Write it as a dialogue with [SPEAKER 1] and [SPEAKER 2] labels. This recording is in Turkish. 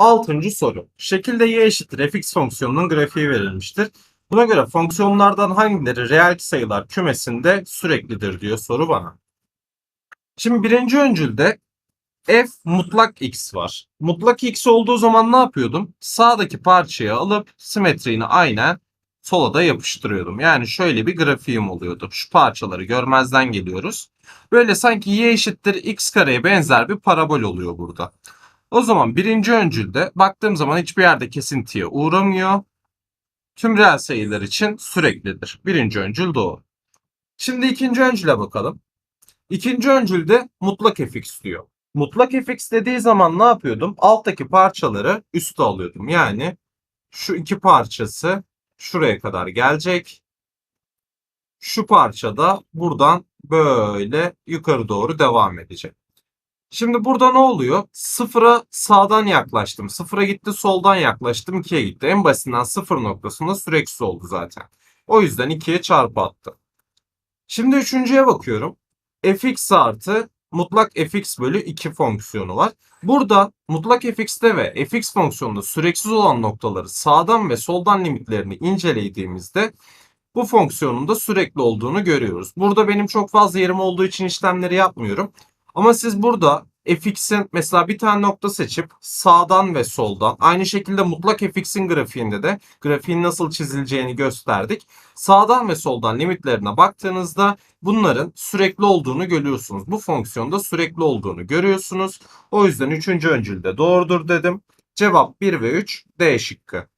[SPEAKER 1] Altıncı soru. Şekilde y eşittir fx fonksiyonunun grafiği verilmiştir. Buna göre fonksiyonlardan hangileri reel sayılar kümesinde süreklidir diyor soru bana. Şimdi birinci öncülde f mutlak x var. Mutlak x olduğu zaman ne yapıyordum? Sağdaki parçayı alıp simetriğini aynen sola da yapıştırıyordum. Yani şöyle bir grafiğim oluyordu. Şu parçaları görmezden geliyoruz. Böyle sanki y eşittir x kareye benzer bir parabol oluyor burada. O zaman birinci öncülde baktığım zaman hiçbir yerde kesintiye uğramıyor. Tüm reel sayılar için süreklidir. Birinci öncül doğru. Şimdi ikinci öncüle bakalım. İkinci öncülde mutlak fx diyor. Mutlak fx dediği zaman ne yapıyordum? Alttaki parçaları üste alıyordum. Yani şu iki parçası şuraya kadar gelecek. Şu parça da buradan böyle yukarı doğru devam edecek. Şimdi burada ne oluyor? Sıfıra sağdan yaklaştım. Sıfıra gitti soldan yaklaştım. 2'ye gitti. En basitinden sıfır noktasında süreksiz oldu zaten. O yüzden 2'ye çarpı attım. Şimdi üçüncüye bakıyorum. fx artı mutlak fx bölü 2 fonksiyonu var. Burada mutlak fx'te ve fx fonksiyonunda süreksiz olan noktaları sağdan ve soldan limitlerini incelediğimizde bu fonksiyonun da sürekli olduğunu görüyoruz. Burada benim çok fazla yerim olduğu için işlemleri yapmıyorum. Ama siz burada fx'in mesela bir tane nokta seçip sağdan ve soldan aynı şekilde mutlak fx'in grafiğinde de grafiğin nasıl çizileceğini gösterdik. Sağdan ve soldan limitlerine baktığınızda bunların sürekli olduğunu görüyorsunuz. Bu fonksiyonda sürekli olduğunu görüyorsunuz. O yüzden 3. öncülde doğrudur dedim. Cevap 1 ve 3 D şıkkı.